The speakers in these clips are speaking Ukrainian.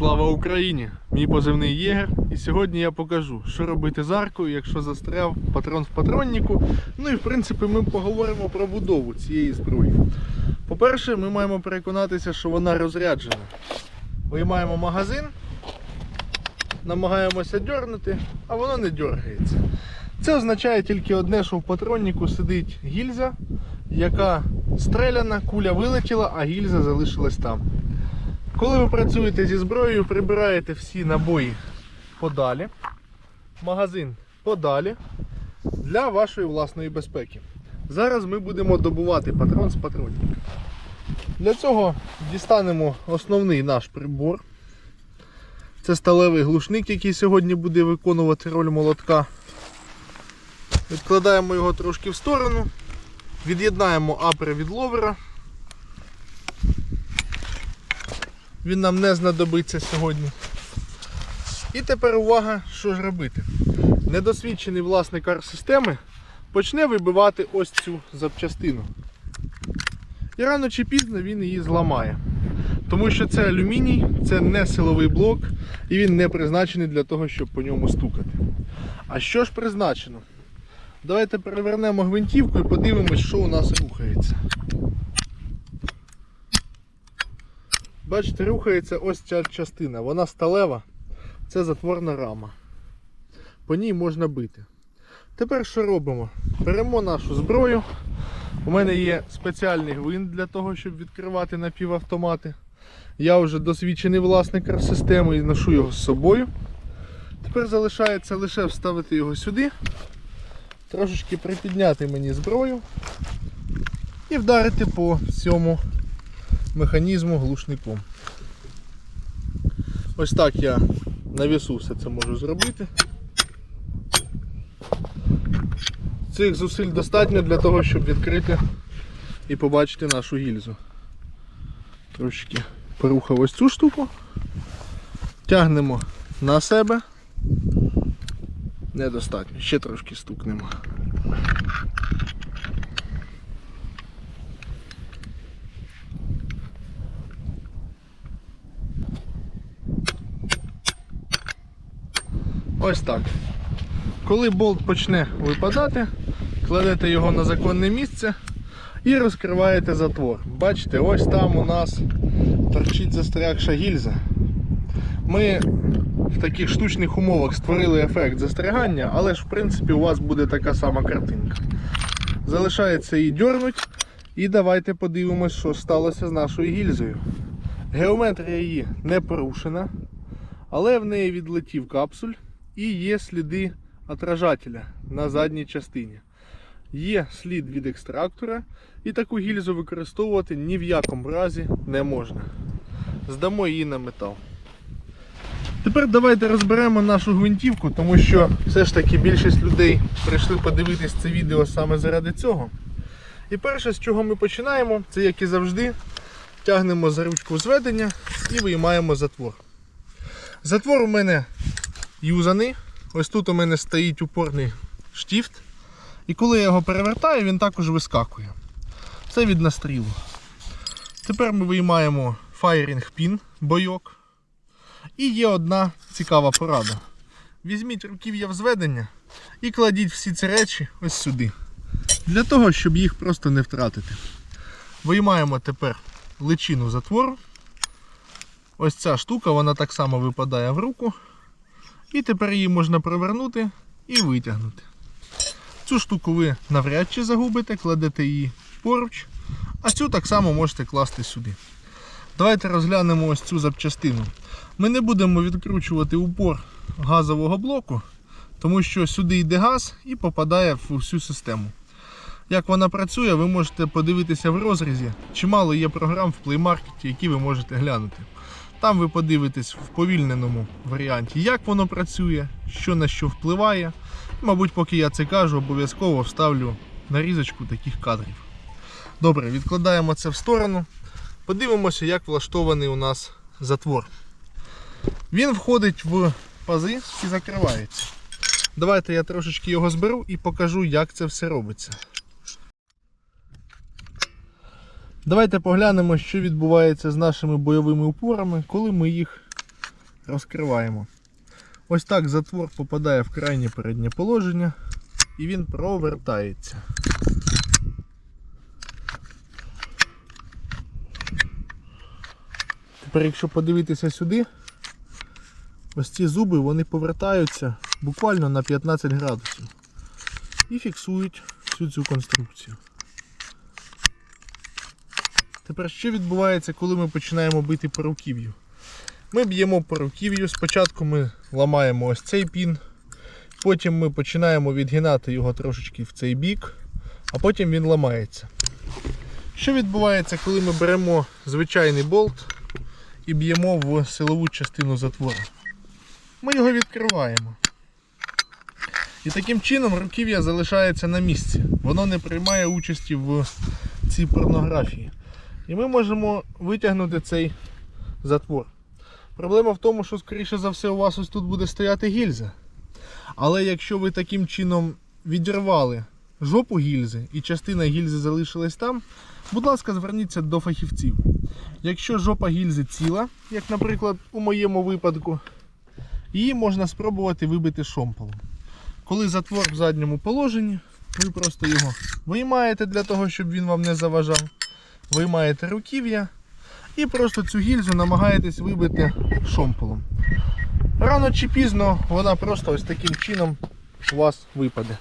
Слава Україні! Мій позивний єгер. І сьогодні я покажу, що робити з аркою, якщо застряв патрон в патроннику. Ну і в принципі ми поговоримо про будову цієї зброї. По-перше, ми маємо переконатися, що вона розряджена. Виймаємо магазин, намагаємося дьорнути, а воно не дергається. Це означає тільки одне, що в патроннику сидить гільза, яка стреляна, куля вилетіла, а гільза залишилась там. Коли ви працюєте зі зброєю, прибираєте всі набої подалі, магазин подалі для вашої власної безпеки. Зараз ми будемо добувати патрон з патронника. Для цього дістанемо основний наш прибор. Це сталевий глушник, який сьогодні буде виконувати роль молотка. Відкладаємо його трошки в сторону, від'єднаємо апри від ловера. Він нам не знадобиться сьогодні. І тепер увага, що ж робити. Недосвідчений власник арт-системи почне вибивати ось цю запчастину. І рано чи пізно він її зламає. Тому що це алюміній, це не силовий блок, і він не призначений для того, щоб по ньому стукати. А що ж призначено? Давайте перевернемо гвинтівку і подивимось, що у нас рухається. Бачите, рухається ось ця частина. Вона сталева, це затворна рама. По ній можна бити. Тепер що робимо? Беремо нашу зброю. У мене є спеціальний гвинт для того, щоб відкривати напівавтомати. Я вже досвідчений власник системи і ношу його з собою. Тепер залишається лише вставити його сюди, трошечки припідняти мені зброю і вдарити по всьому механізму глушником. Ось так я на весу все це можу зробити. Цих зусиль достатньо для того, щоб відкрити і побачити нашу гільзу. Трошки порухав ось цю штуку, тягнемо на себе. Недостатньо, ще трошки стукнемо. Ось так. Коли болт почне випадати, кладете його на законне місце і розкриваєте затвор. Бачите, ось там у нас торчить застрягша гільза. Ми в таких штучних умовах створили ефект застрягання, але ж в принципі у вас буде така сама картинка. Залишається її дьорнуть. І давайте подивимось, що сталося з нашою гільзою. Геометрія її не порушена, але в неї відлетів капсуль і є сліди отражателя на задній частині. Є слід від екстрактора, і таку гільзу використовувати ні в якому разі не можна. Здамо її на метал. Тепер давайте розберемо нашу гвинтівку, тому що все ж таки більшість людей прийшли подивитись це відео саме заради цього. І перше, з чого ми починаємо, це як і завжди, тягнемо за ручку зведення і виймаємо затвор. Затвор у мене юзаний. Ось тут у мене стоїть упорний штифт. І коли я його перевертаю, він також вискакує. Це від настрілу. Тепер ми виймаємо фаєрінг пін, бойок. І є одна цікава порада. Візьміть руків'я взведення і кладіть всі ці речі ось сюди. Для того, щоб їх просто не втратити. Виймаємо тепер личину затвору. Ось ця штука, вона так само випадає в руку. І тепер її можна провернути і витягнути. Цю штуку ви навряд чи загубите, кладете її поруч, а цю так само можете класти сюди. Давайте розглянемо ось цю запчастину. Ми не будемо відкручувати упор газового блоку, тому що сюди йде газ і попадає в всю систему. Як вона працює, ви можете подивитися в розрізі. Чимало є програм в Market, які ви можете глянути. Там ви подивитесь в повільненому варіанті, як воно працює, що на що впливає. Мабуть, поки я це кажу, обов'язково вставлю нарізочку таких кадрів. Добре, відкладаємо це в сторону. Подивимося, як влаштований у нас затвор. Він входить в пази і закривається. Давайте я трошечки його зберу і покажу, як це все робиться. Давайте поглянемо, що відбувається з нашими бойовими упорами, коли ми їх розкриваємо. Ось так затвор попадає в крайнє переднє положення і він провертається. Тепер, якщо подивитися сюди, ось ці зуби вони повертаються буквально на 15 градусів і фіксують всю цю конструкцію. Тепер що відбувається, коли ми починаємо бити по руків'ю? Ми б'ємо по руків'ю, спочатку ми ламаємо ось цей пін, потім ми починаємо відгинати його трошечки в цей бік, а потім він ламається. Що відбувається, коли ми беремо звичайний болт і б'ємо в силову частину затвора? Ми його відкриваємо. І таким чином руків'я залишається на місці. Воно не приймає участі в цій порнографії. І ми можемо витягнути цей затвор. Проблема в тому, що, скоріше за все, у вас ось тут буде стояти гільза. Але якщо ви таким чином відірвали жопу гільзи і частина гільзи залишилась там, будь ласка, зверніться до фахівців. Якщо жопа гільзи ціла, як, наприклад, у моєму випадку, її можна спробувати вибити шомполом. Коли затвор в задньому положенні, ви просто його виймаєте для того, щоб він вам не заважав. Виймаєте руків'я і просто цю гільзу намагаєтесь вибити шомполом. Рано чи пізно вона просто ось таким чином у вас випаде.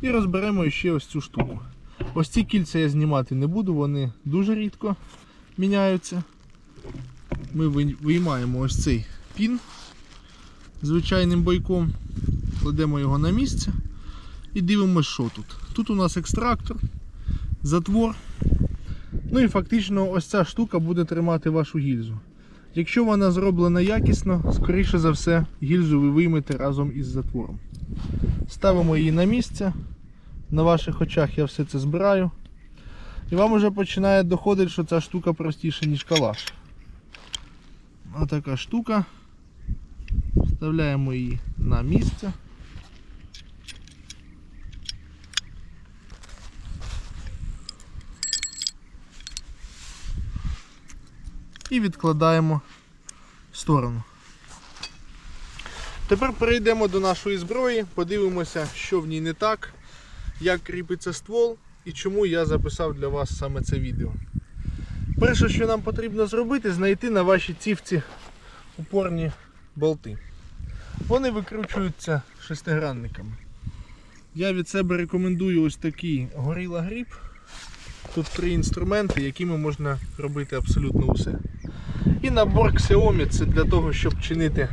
І розберемо ще ось цю штуку. Ось ці кільця я знімати не буду, вони дуже рідко міняються. Ми виймаємо ось цей пін звичайним бойком, кладемо його на місце і дивимося, що тут. Тут у нас екстрактор, затвор. Ну і фактично ось ця штука буде тримати вашу гільзу. Якщо вона зроблена якісно, скоріше за все, гільзу ви виймете разом із затвором. Ставимо її на місце. На ваших очах я все це збираю. І вам вже починає доходити, що ця штука простіша, ніж калаш. Ось така штука. Вставляємо її на місце. І відкладаємо в сторону. Тепер перейдемо до нашої зброї, подивимося, що в ній не так, як кріпиться ствол і чому я записав для вас саме це відео. Перше, що нам потрібно зробити, знайти на вашій цівці упорні болти. Вони викручуються шестигранниками. Я від себе рекомендую ось такий Gorilla Grip. Тут три інструменти, якими можна робити абсолютно усе. І набор Xiaomi це для того, щоб чинити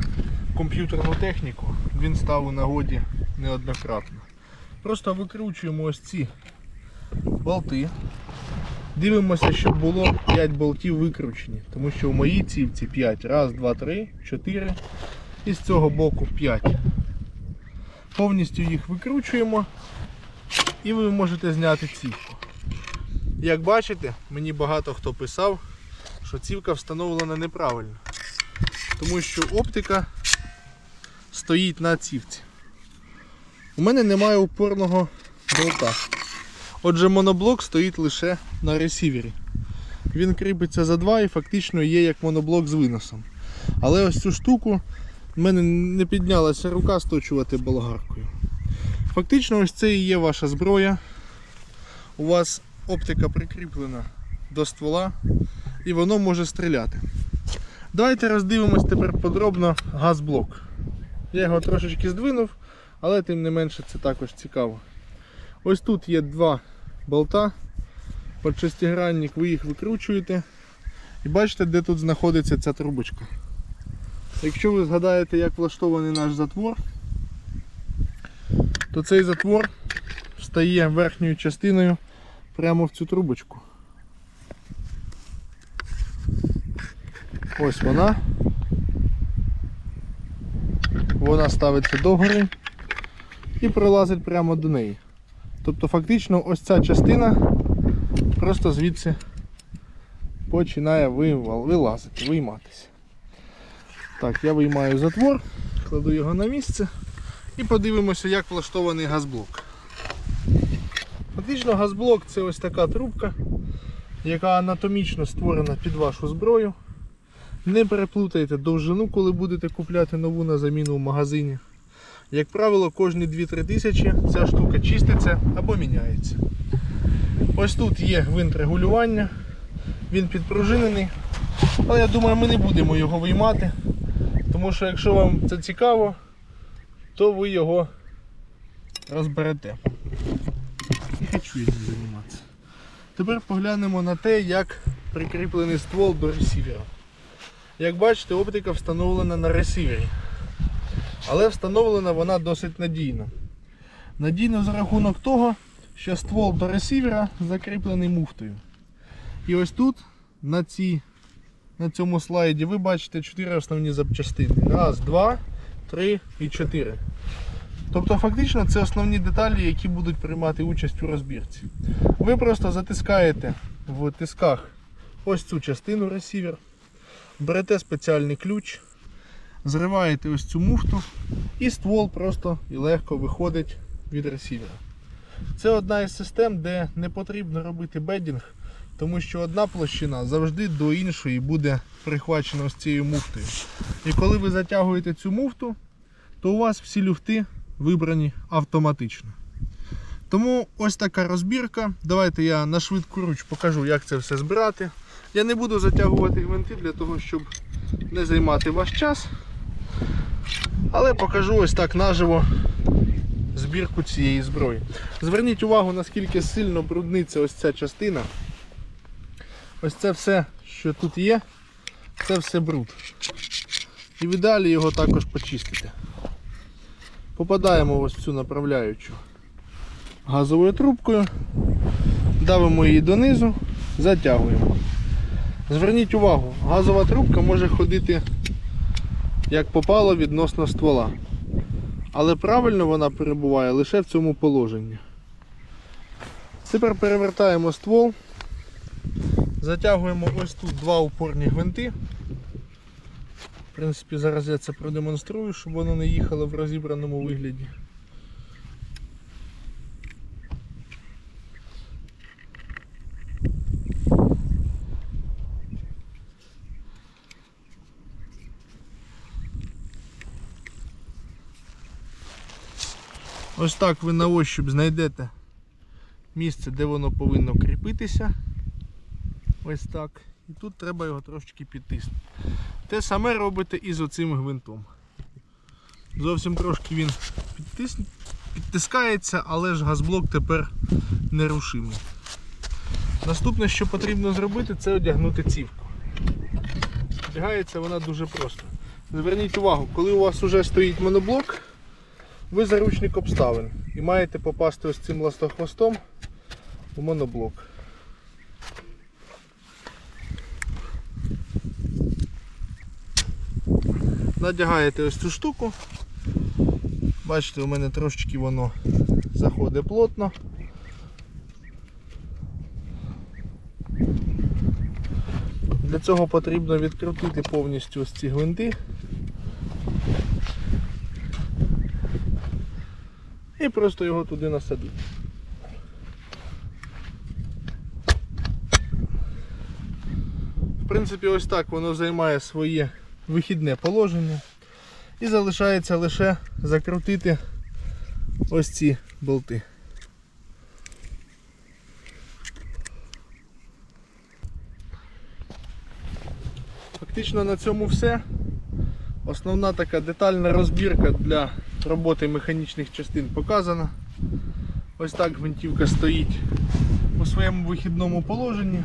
комп'ютерну техніку. Він став у нагоді неоднократно. Просто викручуємо ось ці болти. Дивимося, щоб було 5 болтів викручені, тому що у моїй цівці 5. Раз, два, три, 4. І з цього боку 5. Повністю їх викручуємо і ви можете зняти цівку. Як бачите, мені багато хто писав, що цівка встановлена неправильно. Тому що оптика стоїть на цівці. У мене немає упорного болта. Отже, моноблок стоїть лише на ресівері. Він кріпиться за два і фактично є як моноблок з виносом. Але ось цю штуку в мене не піднялася рука сточувати болгаркою. Фактично, ось це і є ваша зброя. У вас оптика прикріплена до ствола і воно може стріляти. Давайте роздивимось тепер подробно газблок. Я його трошечки здвинув, але тим не менше це також цікаво. Ось тут є два болта під шестигранник, ви їх викручуєте і бачите, де тут знаходиться ця трубочка. Якщо ви згадаєте, як влаштований наш затвор, то цей затвор встає верхньою частиною прямо в цю трубочку. Ось вона. Вона ставиться догори і пролазить прямо до неї. Тобто фактично ось ця частина просто звідси починає вилазити, вийматися. Так, я виймаю затвор, кладу його на місце і подивимося, як влаштований газблок. Фактично газблок це ось така трубка, яка анатомічно створена під вашу зброю. Не переплутайте довжину, коли будете купляти нову на заміну в магазині. Як правило, кожні 2-3 тисячі ця штука чиститься або міняється. Ось тут є гвинт регулювання, він підпружинений, але я думаю, ми не будемо його виймати, тому що якщо вам це цікаво, то ви його розберете. Хочу займатися. Тепер поглянемо на те, як прикріплений ствол до ресівера. Як бачите, оптика встановлена на ресівері. Але встановлена вона досить надійно. Надійно за рахунок того, що ствол до ресівера закріплений муфтою. І ось тут, на, цій, на цьому слайді, ви бачите чотири основні запчастини. Раз, два, три і чотири. Тобто фактично це основні деталі, які будуть приймати участь у розбірці. Ви просто затискаєте в тисках ось цю частину ресівер, берете спеціальний ключ, зриваєте ось цю муфту і ствол просто і легко виходить від ресівера. Це одна із систем, де не потрібно робити беддінг, тому що одна площина завжди до іншої буде прихвачена ось цією муфтою. І коли ви затягуєте цю муфту, то у вас всі люфти вибрані автоматично. Тому ось така розбірка. Давайте я на швидку руч покажу, як це все збирати. Я не буду затягувати гвинти для того, щоб не займати ваш час. Але покажу ось так наживо збірку цієї зброї. Зверніть увагу, наскільки сильно брудниться ось ця частина. Ось це все, що тут є, це все бруд. І в ідеалі його також почистити. Попадаємо ось цю направляючу газовою трубкою, давимо її донизу, затягуємо. Зверніть увагу, газова трубка може ходити як попало відносно ствола. Але правильно вона перебуває лише в цьому положенні. Тепер перевертаємо ствол, затягуємо ось тут два упорні гвинти. В принципі, зараз я це продемонструю, щоб воно не їхало в розібраному вигляді. Ось так ви на ощупь знайдете місце, де воно повинно кріпитися. Ось так. І тут треба його трошечки підтиснути. Те саме робите і з оцим гвинтом. Зовсім трошки він підтис... підтискається, але ж газблок тепер нерушимий. Наступне, що потрібно зробити, це одягнути цівку. Одягається вона дуже просто. Зверніть увагу, коли у вас вже стоїть моноблок, ви заручник обставин і маєте попасти ось цим ластохвостом у моноблок. Надягаєте ось цю штуку. Бачите, у мене трошечки воно заходить плотно. Для цього потрібно відкрутити повністю ось ці гвинти. І просто його туди насадити. В принципі, ось так воно займає своє вихідне положення. І залишається лише закрутити ось ці болти. Фактично на цьому все. Основна така детальна розбірка для роботи механічних частин показана. Ось так гвинтівка стоїть у своєму вихідному положенні.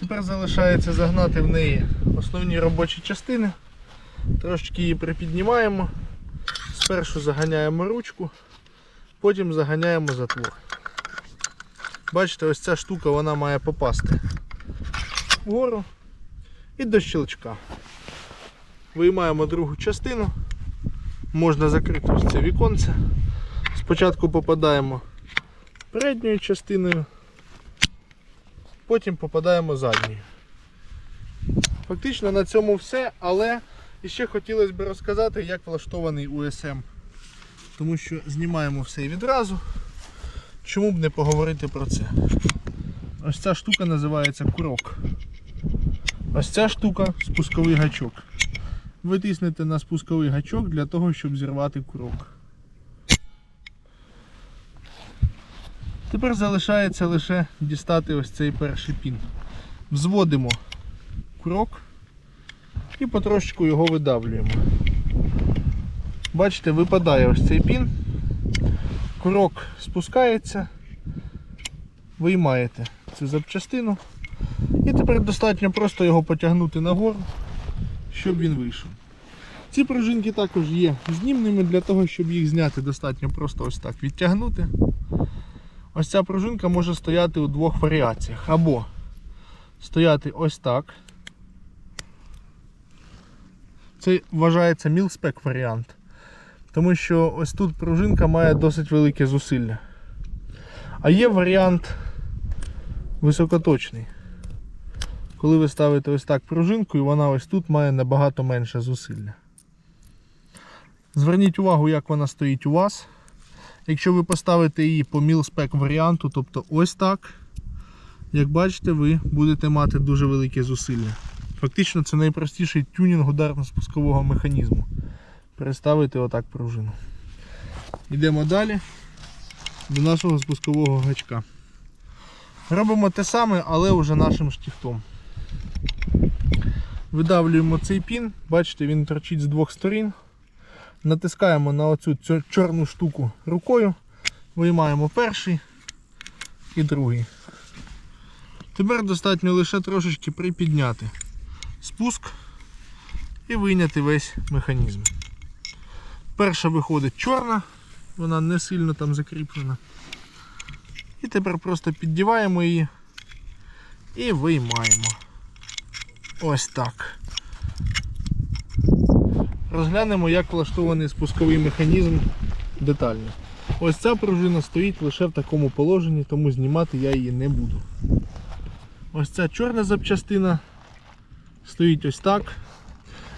Тепер залишається загнати в неї основні робочі частини. Трошечки її припіднімаємо. Спершу заганяємо ручку, потім заганяємо затвор. Бачите, ось ця штука вона має попасти вгору і до щелчка. Виймаємо другу частину, можна закрити ось це віконце. Спочатку попадаємо передньою частиною, потім попадаємо задньою. Фактично на цьому все, але ще хотілося б розказати, як влаштований USM. Тому що знімаємо все відразу. Чому б не поговорити про це? Ось ця штука називається курок. Ось ця штука спусковий гачок. Ви тиснете на спусковий гачок для того, щоб зірвати курок. Тепер залишається лише дістати ось цей перший пін. Взводимо курок і потрошечку його видавлюємо. Бачите, випадає ось цей пін, курок спускається, виймаєте цю запчастину. І тепер достатньо просто його потягнути нагору, щоб він вийшов. Ці пружинки також є знімними, для того, щоб їх зняти, достатньо просто ось так відтягнути. Ось ця пружинка може стояти у двох варіаціях. Або стояти ось так. Це вважається мілспек варіант. Тому що ось тут пружинка має досить велике зусилля. А є варіант високоточний. Коли ви ставите ось так пружинку, і вона ось тут має набагато менше зусилля. Зверніть увагу, як вона стоїть у вас. Якщо ви поставите її по мілспек варіанту, тобто ось так, як бачите, ви будете мати дуже велике зусилля. Фактично це найпростіший тюнінг ударно-спускового механізму. Переставити отак пружину. Йдемо далі до нашого спускового гачка. Робимо те саме, але вже нашим штифтом. Видавлюємо цей пін, бачите, він торчить з двох сторін. Натискаємо на оцю цю чорну штуку рукою, виймаємо перший і другий. Тепер достатньо лише трошечки припідняти спуск і вийняти весь механізм. Перша виходить чорна, вона не сильно там закріплена. І тепер просто піддіваємо її і виймаємо. Ось так. Розглянемо, як влаштований спусковий механізм детально. Ось ця пружина стоїть лише в такому положенні, тому знімати я її не буду. Ось ця чорна запчастина стоїть ось так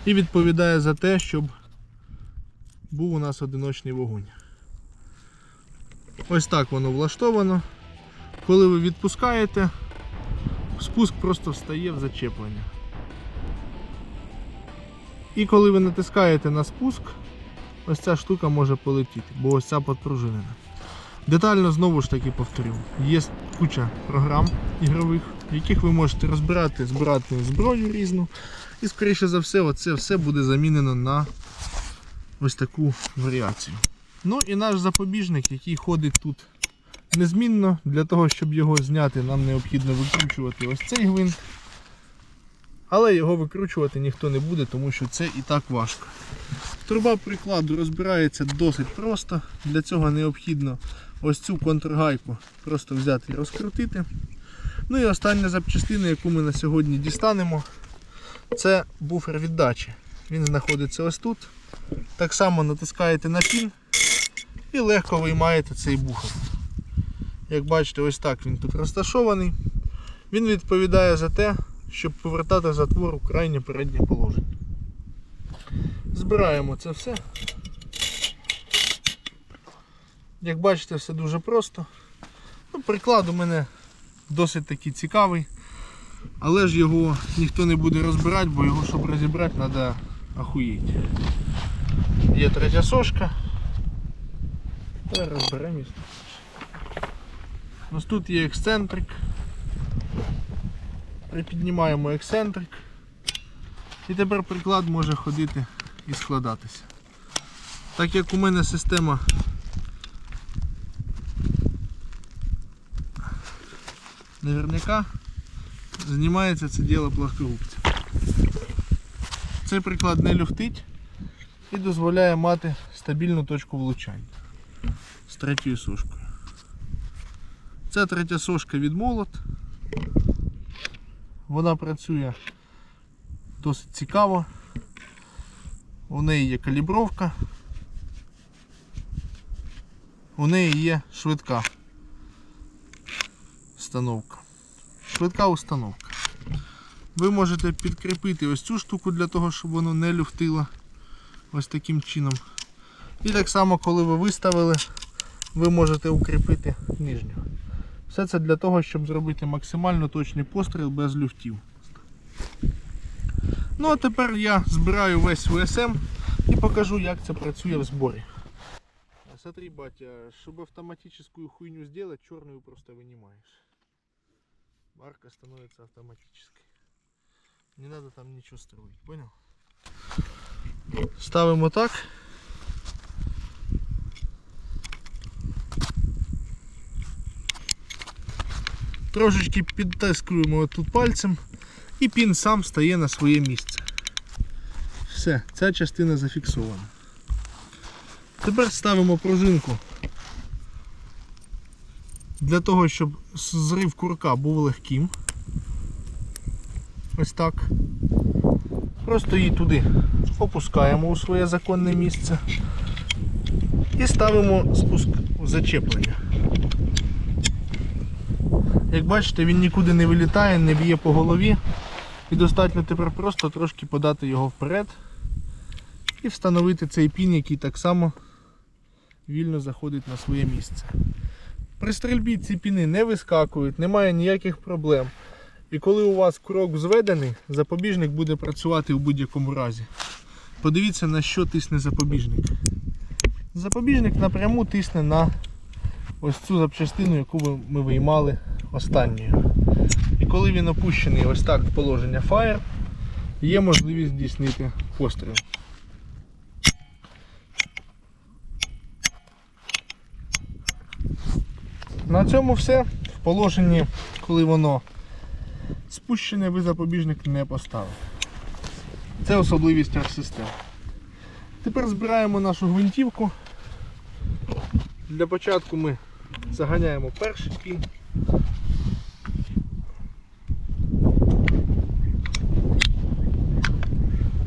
і відповідає за те, щоб був у нас одиночний вогонь. Ось так воно влаштовано. Коли ви відпускаєте, спуск просто встає в зачеплення. І коли ви натискаєте на спуск, ось ця штука може полетіти, бо ось ця подпружинена. Детально знову ж таки повторю, є куча програм ігрових, в яких ви можете розбирати, збирати зброю різну. І скоріше за все, оце все буде замінено на ось таку варіацію. Ну і наш запобіжник, який ходить тут незмінно, для того, щоб його зняти, нам необхідно викручувати ось цей гвинт. Але його викручувати ніхто не буде, тому що це і так важко. Труба прикладу розбирається досить просто. Для цього необхідно ось цю контргайку просто взяти і розкрутити. Ну і остання запчастина, яку ми на сьогодні дістанемо, це буфер віддачі. Він знаходиться ось тут. Так само натискаєте на пін і легко виймаєте цей буфер. Як бачите, ось так він тут розташований. Він відповідає за те, щоб повертати затвор у крайнє переднє положення. Збираємо це все. Як бачите, все дуже просто. Ну, Приклад у мене досить таки цікавий, але ж його ніхто не буде розбирати, бо його, щоб розібрати, треба охуєть. Є третя сошка. Тепер розберемо її. Ось тут є ексцентрик. Припіднімаємо ексцентрик. І тепер приклад може ходити і складатися. Так як у мене система наверняка знімається це діло плоскогубця. Цей приклад не люфтить і дозволяє мати стабільну точку влучання з третьою сошкою. Це третя сошка від молот. Вона працює досить цікаво. У неї є калібровка. У неї є швидка установка. Швидка установка. Ви можете підкріпити ось цю штуку для того, щоб воно не люфтило ось таким чином. І так само, коли ви виставили, ви можете укріпити нижню. Все це для того, щоб зробити максимально точний постріл без люфтів. Ну а тепер я збираю весь УСМ і покажу, як це працює в зборі. Смотри, батя, чтобы автоматическую хуйню сделать, черную просто вынимаешь. Марка становится автоматической. Не надо там ничего строить, понял? Ставимо так. Трошечки підтискуємо тут пальцем і пін сам стає на своє місце. Все, ця частина зафіксована. Тепер ставимо пружинку для того, щоб зрив курка був легким. Ось так. Просто її туди опускаємо у своє законне місце і ставимо спуск зачеплення. Як бачите, він нікуди не вилітає, не б'є по голові. І достатньо тепер просто трошки подати його вперед і встановити цей пін, який так само вільно заходить на своє місце. При стрільбі ці піни не вискакують, немає ніяких проблем. І коли у вас крок зведений, запобіжник буде працювати у будь-якому разі. Подивіться на що тисне запобіжник. Запобіжник напряму тисне на ось цю запчастину, яку ми виймали останньою. І коли він опущений ось так в положення Fire, є можливість здійснити постріл. На цьому все. В положенні, коли воно спущене, ви запобіжник не поставили. Це особливість арт-системи. Тепер збираємо нашу гвинтівку. Для початку ми заганяємо перший пін.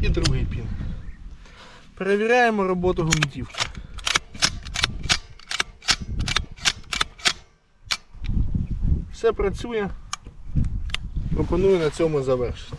І другий пін. Перевіряємо роботу гвинтівки. Все працює. Пропоную на цьому завершити.